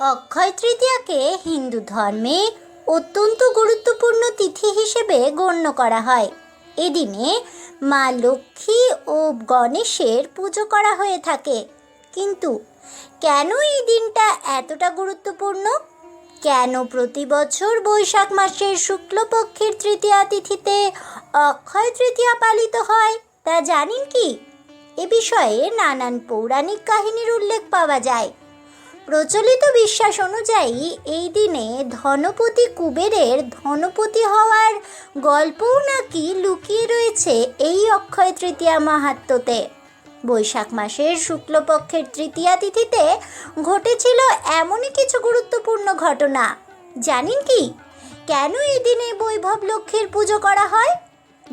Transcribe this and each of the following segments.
অক্ষয় তৃতীয়াকে হিন্দু ধর্মে অত্যন্ত গুরুত্বপূর্ণ তিথি হিসেবে গণ্য করা হয়। এদিনে মা লক্ষ্মী ও গণেশের পুজো করা হয়ে থাকে। কিন্তু কেন এই দিনটা এতটা গুরুত্বপূর্ণ? কেন প্রতি বছর বৈশাখ মাসের শুক্লপক্ষের তৃতীয়া তিথিতে অক্ষয় তৃতীয়া পালিত হয়, তা জানেন কি? এ বিষয়ে নানান পৌরাণিক কাহিনীর উল্লেখ পাওয়া যায়। প্রচলিত বিশ্বাস অনুযায়ী এই দিনে ধনপতি কুবেরের ধনপতি হওয়ার গল্পও নাকি লুকিয়ে রয়েছে এই অক্ষয় তৃতীয়া মাহাত্ম্যতে। বৈশাখ মাসের শুক্লপক্ষের তৃতীয়া তিথিতে ঘটেছিল এমনই কিছু গুরুত্বপূর্ণ ঘটনা। জানেন কি? কেন এই দিনে বৈভব লক্ষ্মীর পুজো করা হয়?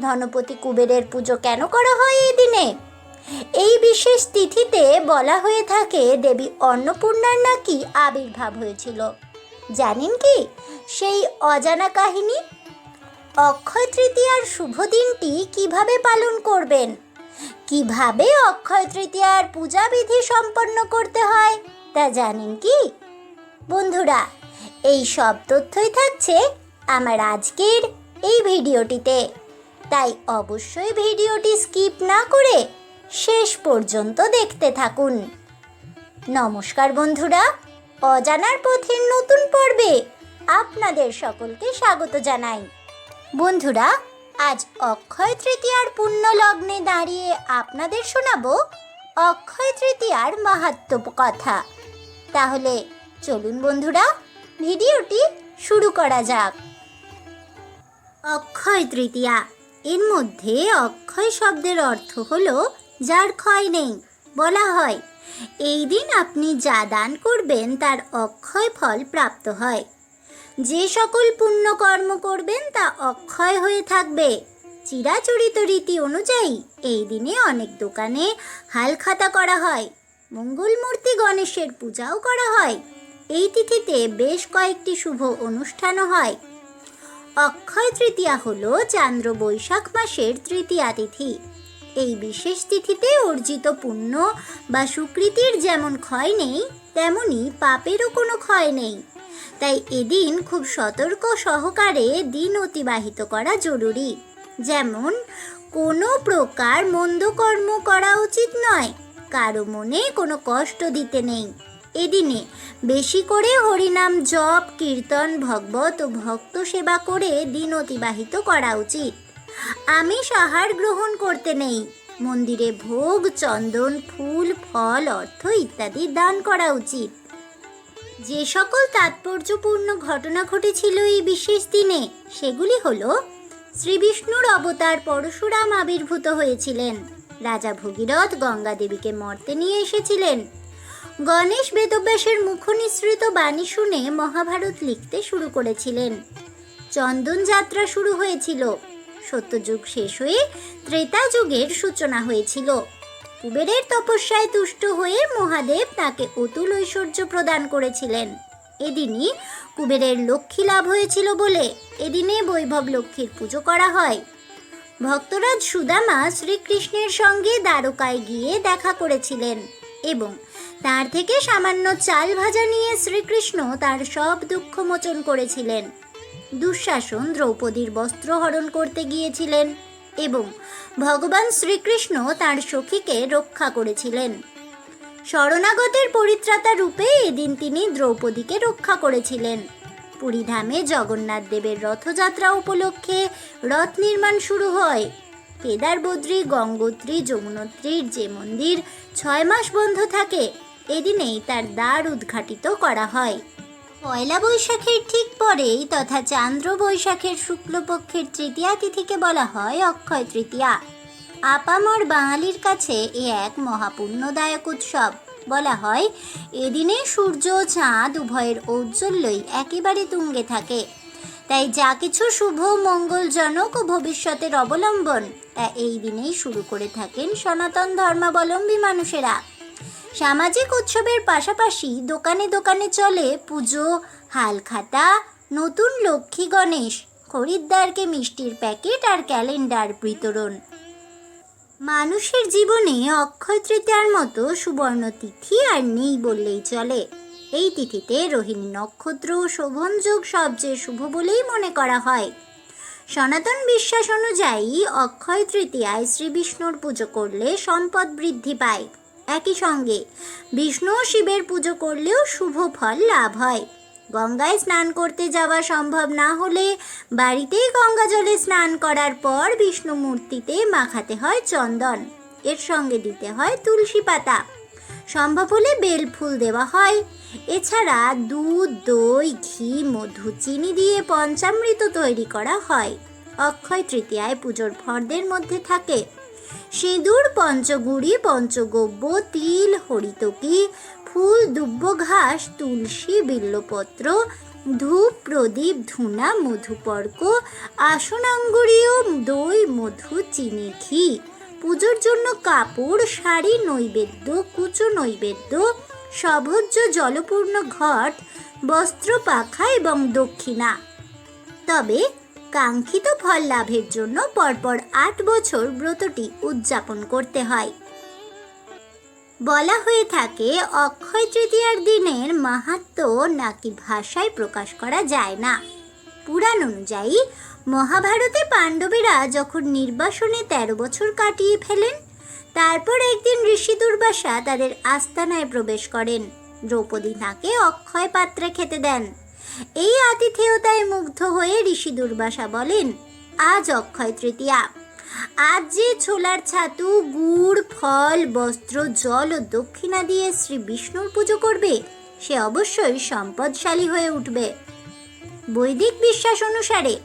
ধনপতি কুবেরের পুজো কেন করা হয় এই দিনে? এই বিশেষ তিথিতে বলা হয়ে থাকে দেবী অন্নপূর্ণার নাকি আবির্ভাব হয়েছিল। জানেন কি? সেই অজানা কাহিনী? অক্ষয় তৃতীয়ার শুভ দিনটি কীভাবে পালন করবেন? কীভাবে অক্ষয় তৃতীয়ার পূজাবিধি সম্পন্ন করতে হয়, তা জানেন কি? বন্ধুরা, এই সব তথ্যই থাকছে আমার আজকের এই ভিডিওটিতে। তাই অবশ্যই ভিডিওটি স্কিপ না করে শেষ পর্যন্ত দেখতে থাকুন। নমস্কার বন্ধুরা, অজানার পথের নতুন পর্বে আপনাদের সকলকে স্বাগত জানাই। বন্ধুরা, আজ অক্ষয় তৃতীয়ার পুণ্য লগ্নে দাঁড়িয়ে আপনাদের শোনাবো অক্ষয় তৃতীয়ার মাহাত্ম্য কথা। তাহলে চলুন বন্ধুরা, ভিডিওটি শুরু করা যাক। অক্ষয় তৃতীয়া, এর মধ্যে অক্ষয় শব্দের অর্থ হলো যার ক্ষয় নেই, বলা হয়। এই দিন আপনি যা দান করবেন, তার অক্ষয় ফল প্রাপ্ত হয়। যে সকল পুণ্যকর্ম করবেন, তা অক্ষয় হয়ে থাকবে। চিরাচরিত রীতি অনুযায়ী এই দিনে অনেক দোকানে হালখাতা করা হয়। মঙ্গলমূর্তি গণেশের পূজাও করা হয়। এই তিথিতে বেশ কয়েকটি শুভ অনুষ্ঠানও হয়। অক্ষয় তৃতীয়া হল চান্দ্র বৈশাখ মাসের তৃতীয়া তিথি। এই বিশেষ তিথিতে অর্জিত পুণ্য বা সুকৃতির যেমন ক্ষয় নেই, তেমনি পাপেরও কোনো ক্ষয় নেই। তাই এদিন খুব সতর্ক সহকারে দিন অতিবাহিত করা জরুরি। যেমন, কোনো প্রকার মন্দ কর্ম করা উচিত নয়, কারও মনে কোনো কষ্ট দিতে নেই। এদিনে বেশি করে হরিনাম জপ, কীর্তন, ভগবত ও ভক্ত সেবা করে দিন অতিবাহিত করা উচিত। আমিষ আহার গ্রহণ করতে নেই। মন্দিরে ভোগ, চন্দন, ফুল, ফল, অর্থ ইত্যাদি দান করা উচিত। যে সকল তাৎপর্যপূর্ণ ঘটনা ঘটেছিল এই বিশেষ দিনে, সেগুলি হল, শ্রী বিষ্ণুর অবতার পরশুরাম আবির্ভূত হয়েছিলেন, রাজা ভগীরথ গঙ্গা দেবীকে মর্তে নিয়ে এসেছিলেন। গণেশ বেদব্যাসের মুখনিসৃত বাণী শুনে মহাভারত লিখতে শুরু করেছিলেন। চন্দন যাত্রা শুরু হয়েছিল সত্যযুগ শেষ হয়ে ত্রেতা যুগের সূচনা হয়েছিল। কুবেরের তপস্যায় তুষ্ট হয়ে মহাদেব তাকে অতুল ঐশ্বর্য প্রদান করেছিলেন। এদিনই কুবেরের লক্ষ্মী লাভ হয়েছিল বলে এদিনে বৈভব লক্ষ্মীর পুজো করা হয়। ভক্তরাজ সুদামা শ্রীকৃষ্ণের সঙ্গে দ্বারকায় গিয়ে দেখা করেছিলেন এবং তার থেকে সামান্য চাল ভাজা নিয়ে শ্রীকৃষ্ণ তার সব দুঃখ মোচন করেছিলেন। দুঃশাসন দ্রৌপদীর বস্ত্র হরণ করতে গিয়েছিলেন এবং ভগবান শ্রীকৃষ্ণ তার সখীকে রক্ষা করেছিলেন। শরণাগতের পরিত্রাতা রূপে এদিন তিনি দ্রৌপদীকে রক্ষা করেছিলেন। পুরীধামে জগন্নাথ দেবের রথযাত্রা উপলক্ষে রথ নির্মাণ শুরু হয়। কেদারবদ্রী, গঙ্গোত্রী, যমুনোত্রীর যে মন্দির ছয় মাস বন্ধ থাকে, এদিনেই তার দ্বার উদ্ঘাটিত করা হয়। পয়লা বৈশাখের ঠিক পরেই তথা চান্দ্র বৈশাখের শুক্লপক্ষের তৃতীয়া তিথিকে বলা হয় অক্ষয় তৃতীয়া। আপামর বাঙালির কাছে এ এক মহাপুণ্যদায়ক উৎসব। বলা হয়, এদিনে সূর্য চাঁদ উভয়ের ঔজ্জ্বল্যই একেবারে তুঙ্গে থাকে। তাই যা কিছু শুভ, মঙ্গলজনক ও ভবিষ্যতের অবলম্বন, তা এই দিনেই শুরু করে থাকেন সনাতন ধর্মাবলম্বী মানুষেরা। সামাজিক উৎসবের পাশাপাশি দোকানে দোকানে চলে পুজো হালখাতা নতুন লক্ষ্মী গণেশ, খরিদ্দারকে মিষ্টির প্যাকেট আর ক্যালেন্ডার বিতরণ। মানুষের জীবনে অক্ষয় তৃতীয়ার মতো সুবর্ণ তিথি আর নেই বললেই চলে। এই তিথিতে রোহিণী নক্ষত্র ও শোভনযোগ সবচেয়ে শুভ বলেই মনে করা হয়। সনাতন বিশ্বাস অনুযায়ী অক্ষয় তৃতীয়ায় শ্রী বিষ্ণুর পুজো করলে সম্পদ বৃদ্ধি পায়। একই সঙ্গে। বিষ্ণু শিবের পুজো করলেও শুভ ফল লাভ হয়। গঙ্গায় স্নান করতে যাওয়া সম্ভব না হলে বাড়িতেই গঙ্গা জলে স্নান করার পর বিষ্ণু মূর্তিতে মাখাতে হয় চন্দন। এর সঙ্গে দিতে হয় তুলসী পাতা। সম্ভব হলে বেল ফুল দেওয়া হয়। এছাড়া দুধ, দই, ঘি, মধু, চিনি দিয়ে পঞ্চামৃত তৈরি করা হয়। অক্ষয় তৃতীয়ায় পুজোর ফর্দের মধ্যে থাকে। সিঁদুর, পঞ্চগুড়ি পঞ্চগব্য তিল, হরিতকি, ফুল দুব্য ঘাস তুলসী, বিল্লপত্র, ধূপ, প্রদীপ, ধুনা, মধুপর্ক আসনাঙ্গুরীয় দই, মধু, চিনি, ঘি। পুজোর জন্য কাপড়, শাড়ি, নৈবেদ্য, কুচো নৈবেদ্য, সভোজ্য জলপূর্ণ ঘট, বস্ত্র পাখা এবং দক্ষিণা। তবে কাঙ্ক্ষিত ফল লাভের জন্য পরপর আট বছর ব্রতটি উদযাপন করতে হয়। বলা হয়ে থাকে, অক্ষয় তৃতীয়ার দিনের মাহাত্ম নাকি ভাষায় প্রকাশ করা যায় না। পুরাণ অনুযায়ী, মহাভারতে পাণ্ডবেরা যখন নির্বাসনে তেরো বছর কাটিয়ে ফেলেন, তারপর একদিন ঋষি দুর্বাসা তাদের আস্তানায় প্রবেশ করেন। দ্রৌপদী তাকে অক্ষয় পাত্রে খেতে দেন। এই আতিথেয়তায় মুগ্ধ হয়ে ঋষি দুর্বাসা বলেন, আজ অক্ষয় তৃতীয়া। আজ যে ছোলার ছাতু, গুড়, ফল, বস্ত্র, জল ও দক্ষিণা দিয়ে শ্রী বিষ্ণুর পুজো করবে, সে অবশ্যই সম্পদশালী হয়ে উঠবে। বৈদিক বিশ্বাস অনুসারে,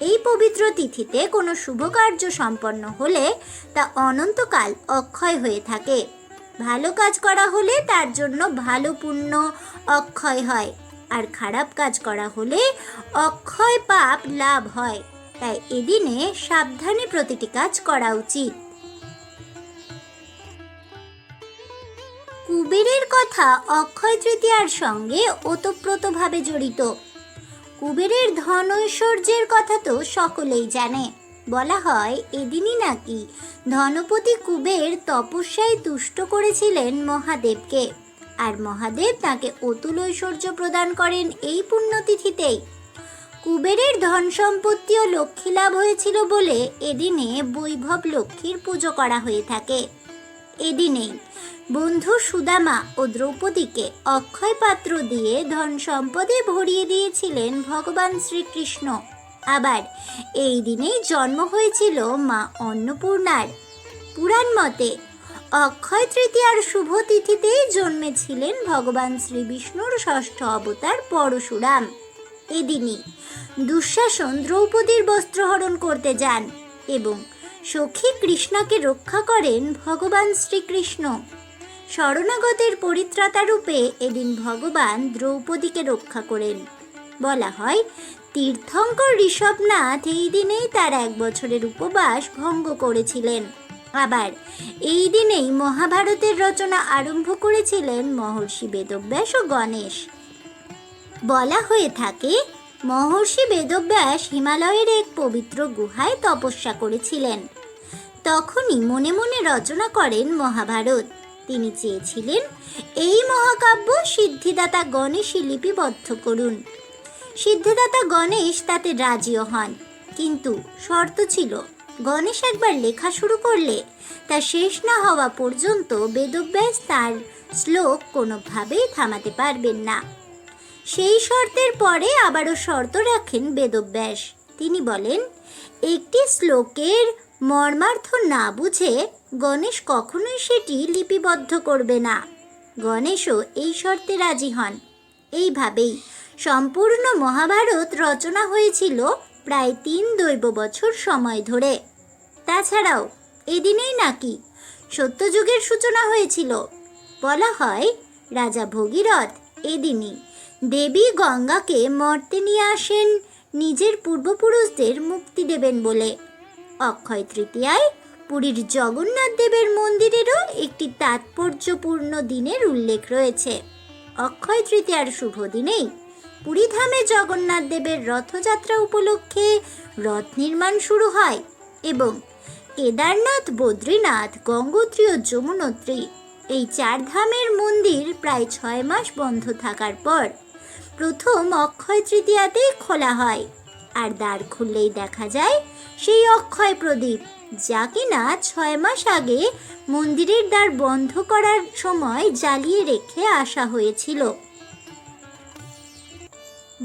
এই পবিত্র তিথিতে কোনো শুভ কার্য সম্পন্ন হলে তা অনন্তকাল অক্ষয় হয়ে থাকে। ভালো কাজ করা হলে তার জন্য ভালো পুণ্য অক্ষয় হয়। আর খারাপ কাজ করা হলে অক্ষয় পাপ লাভ হয়। তাই এদিনে সাবধানে প্রতিটি কাজ করা উচিত। কুবেরের কথা অক্ষয় তৃতীয়ার সঙ্গে ওতপ্রোতভাবে জড়িত। কুবেরের ধন ঐশ্বর্যের কথা তো সকলেই জানে। বলা হয়, এদিনই নাকি ধনপতি কুবের তপস্যায় তুষ্ট করেছিলেন মহাদেবকে। আর মহাদেব তাকে অতুল ঐশ্বর্য প্রদান করেন এই পুণ্যতিথিতেই। কুবেরের ধন সম্পত্তি ও লক্ষ্মী লাভ হয়েছিল বলে এদিনে বৈভব লক্ষ্মীর পুজো করা হয়ে থাকে। এদিনেই বন্ধু সুদামা ও দ্রৌপদীকে অক্ষয় পাত্র দিয়ে ধন সম্পদে ভরিয়ে দিয়েছিলেন ভগবান শ্রীকৃষ্ণ। আবার এই দিনেই জন্ম হয়েছিল মা অন্নপূর্ণার। পুরাণ মতে অক্ষয় তৃতীয়ার শুভ তিথিতেই জন্মেছিলেন ভগবান শ্রী বিষ্ণুর ষষ্ঠ অবতার পরশুরাম। এদিনই দুঃশাসন দ্রৌপদীর বস্ত্রহরণ করতে যান এবং সখী কৃষ্ণাকে রক্ষা করেন ভগবান শ্রীকৃষ্ণ। শরণাগতের পরিত্রাতা রূপে এদিন ভগবান দ্রৌপদীকে রক্ষা করেন। বলা হয়, তীর্থঙ্কর ঋষভনাথ এই দিনেই তার এক বছরের উপবাস ভঙ্গ করেছিলেন। আবার এই দিনেই মহাভারতের রচনা আরম্ভ করেছিলেন মহর্ষি বেদব্যাস ও গণেশ। বলা হয়ে থাকে, মহর্ষি বেদব্যাস হিমালয়ের এক পবিত্র গুহায় তপস্যা করেছিলেন। তখনই মনে মনে রচনা করেন মহাভারত। তিনি চেয়েছিলেন এই মহাকাব্য সিদ্ধিদাতা গণেশই লিপিবদ্ধ করুন। সিদ্ধিদাতা গণেশ তাতে রাজিও হন, কিন্তু শর্ত ছিল গণেশ একবার লেখা শুরু করলে তা শেষ না হওয়া পর্যন্ত বেদব্যাস তার শ্লোক কোনোভাবেই থামাতে পারবেন না। সেই শর্তের পরে আবারও শর্ত রাখেন বেদব্যাস। তিনি বলেন, একটি শ্লোকের মর্মার্থ না বুঝে গণেশ কখনোই সেটি লিপিবদ্ধ করবে না। গণেশও এই শর্তে রাজি হন। এইভাবেই সম্পূর্ণ মহাভারত রচনা হয়েছিল প্রায় তিন দৈব বছর সময় ধরে। তাছাড়াও, এদিনেই নাকি সত্যযুগের সূচনা হয়েছিল। বলা হয়, রাজা ভগীরথ এদিনই দেবী গঙ্গাকে মর্তে নিয়ে আসেন, নিজের পূর্বপুরুষদের মুক্তি দেবেন বলে। অক্ষয় তৃতীয়ায় পুরীর জগন্নাথ দেবের মন্দিরেরও একটি তাৎপর্যপূর্ণ দিনের উল্লেখ রয়েছে। অক্ষয় তৃতীয়ার শুভ দিনেই পুরীধামে জগন্নাথ দেবের রথযাত্রা উপলক্ষে রথ নির্মাণ শুরু হয় এবং কেদারনাথ, বদ্রীনাথ, গঙ্গোত্রী ও যমুনোত্রী। এই চারধামের মন্দির প্রায় ছয় মাস বন্ধ থাকার পর প্রথম অক্ষয় তৃতীয়াতেই খোলা হয়। আর দ্বার খুললেই দেখা যায় সেই অক্ষয় প্রদীপ, যা কিনা ছয় মাস আগে মন্দিরের দ্বার বন্ধ করার সময় জ্বালিয়ে রেখে আসা হয়েছিল।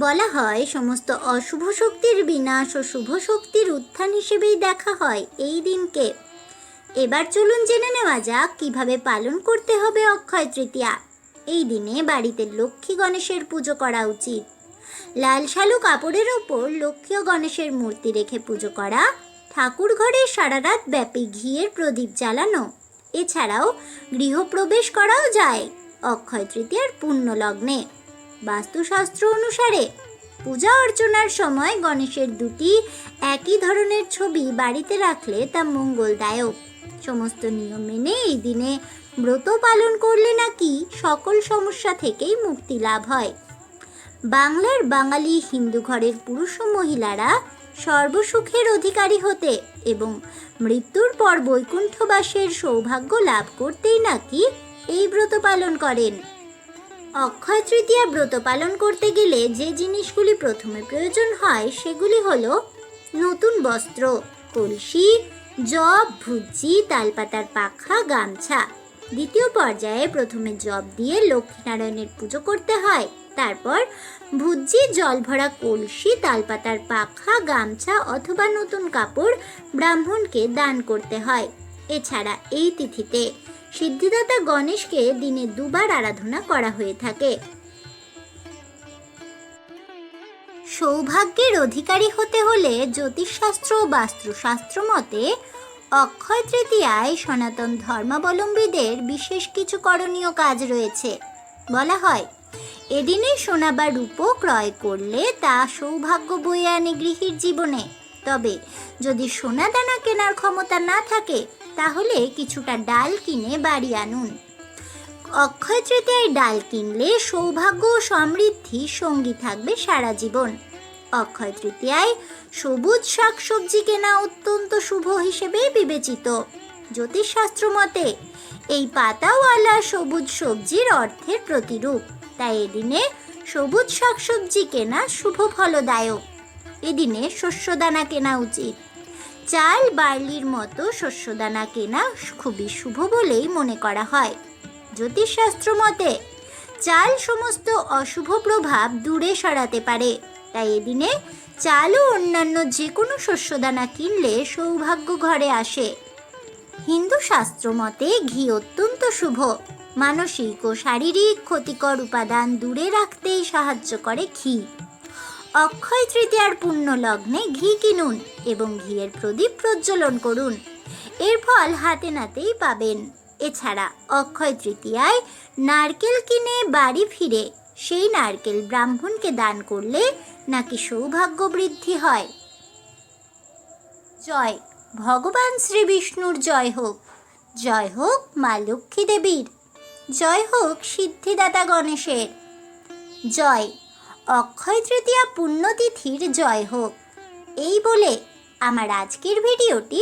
বলা হয়, সমস্ত অশুভ শক্তির বিনাশ ও শুভ শক্তির উত্থান হিসেবেই দেখা হয় এই দিনকে। এবার চলুন জেনে নেওয়া যাক, কীভাবে পালন করতে হবে অক্ষয় তৃতীয়া। এই দিনে বাড়িতে লক্ষ্মী গণেশের পুজো করা উচিত। লাল শালু কাপড়ের ওপর লক্ষ্মী গণেশের মূর্তি রেখে পুজো করা, ঠাকুর ঘরে সারা রাত ব্যাপী ঘিয়ের প্রদীপ জ্বালানো, এছাড়াও গৃহপ্রবেশ করাও যায় অক্ষয় তৃতীয়ার পুণ্য লগ্নে বাস্তুশাস্ত্র অনুসারে পূজা অর্চনার সময় গণেশের দুটি একই ধরনের ছবি বাড়িতে রাখলে তা মঙ্গলদায়ক। সমস্ত নিয়ম মেনে এই দিনে ব্রত পালন করলে নাকি সকল সমস্যা থেকেই মুক্তি লাভ হয়। বাংলার বাঙালি হিন্দু ঘরের পুরুষ ও মহিলারা সর্বসুখের অধিকারী হতে এবং মৃত্যুর পর বৈকুণ্ঠবাসের সৌভাগ্য লাভ করতেই নাকি এই ব্রত পালন করেন। অক্ষয় তৃতীয়া ব্রত পালন করতে গেলে যে জিনিসগুলি প্রথমে প্রয়োজন হয়, সেগুলি হল নতুন বস্ত্র, কলসি, জব, ভুজি, তালপাতার পাখা, গামছা। দ্বিতীয় পর্যায়ে প্রথমে জব দিয়ে লক্ষ্মীনারায়ণের পুজো করতে হয়। তারপর ভুজি জল ভরা কলসি, তালপাতার পাখা, গামছা অথবা নতুন কাপড় ব্রাহ্মণকে দান করতে হয়। এছাড়া এই তিথিতে সিদ্ধিদাতা গণেশকে দিনে দুবার আরাধনা করা হয়ে থাকে। সৌভাগ্যের অধিকারী হতে হলে জ্যোতিষশাস্ত্র ও বাস্তুশাস্ত্র মতে অক্ষয় তৃতীয়ায় সনাতন ধর্মাবলম্বীদের বিশেষ কিছু করণীয় কাজ রয়েছে। বলা হয়, এদিনে সোনা বা রূপো ক্রয় করলে তা সৌভাগ্য বয়ে আনে গৃহীর জীবনে। তবে যদি সোনা দানা কেনার ক্ষমতা না থাকে তাহলে কিছুটা ডাল কিনে বাড়ি আনুন। অক্ষয় তৃতীয়ায় ডাল কিনলে সৌভাগ্য ও সমৃদ্ধি সঙ্গী থাকবে সারা জীবন। অক্ষয় তৃতীয়ায় সবুজ শাকসবজি কেনা অত্যন্ত শুভ হিসেবে বিবেচিত। জ্যোতিষশাস্ত্র মতে, এই পাতাওয়ালা সবুজ সবজির অর্থের প্রতিরূপ। তাই এদিনে সবুজ শাকসবজি কেনা শুভ ফলদায়ক। এদিনে শস্যদানা কেনা উচিত। চাল বার্লির মতো শস্যদানা কেনা খুবই শুভ বলেই মনে করা হয়। জ্যোতিষশাস্ত্র মতে, চাল সমস্ত অশুভ প্রভাব দূরে সরাতে পারে। তাই এদিনে চাল ও অন্যান্য যে কোনো শস্যদানা কিনলে সৌভাগ্য ঘরে আসে। হিন্দু শাস্ত্র মতে, ঘি অত্যন্ত শুভ। মানসিক ও শারীরিক ক্ষতিকর উপাদান দূরে রাখতেই সাহায্য করে ঘি। অক্ষয় তৃতীয়ার পুণ্য লগ্নে ঘি কিনুন এবং ঘিয়ের প্রদীপ প্রজ্বলন করুন। এর ফল হাতে নাতেই পাবেন। এছাড়া অক্ষয় তৃতীয়ায় নারকেল কিনে বাড়ি ফিরে সেই নারকেল ব্রাহ্মণকে দান করলে নাকি সৌভাগ্য বৃদ্ধি হয়। জয়। ভগবান শ্রী বিষ্ণুর জয় হোক। জয় হোক মা লক্ষ্মী দেবীর। জয় হোক সিদ্ধিদাতা গণেশের। জয়। অক্ষয় তৃতীয়া পুণ্যতিথির জয় হোক। এই বলে আমার আজকের ভিডিওটি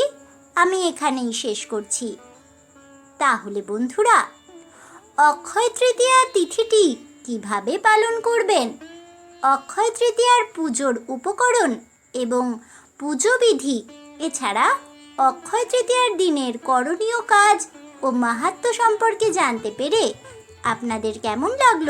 আমি এখানেই শেষ করছি। তাহলে বন্ধুরা, অক্ষয় তৃতীয়া তিথিটি কীভাবে পালন করবেন? অক্ষয় তৃতীয়ার পুজোর উপকরণ এবং পুজো বিধি, এছাড়া অক্ষয় তৃতীয়ার দিনের করণীয় কাজ ও মাহাত্ম্য সম্পর্কে জানতে পেরে আপনাদের কেমন লাগল?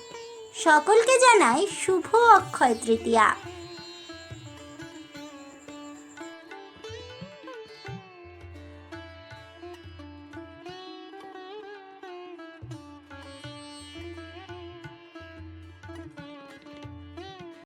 সকলকে জানাই শুভ অক্ষয় তৃতীয়া।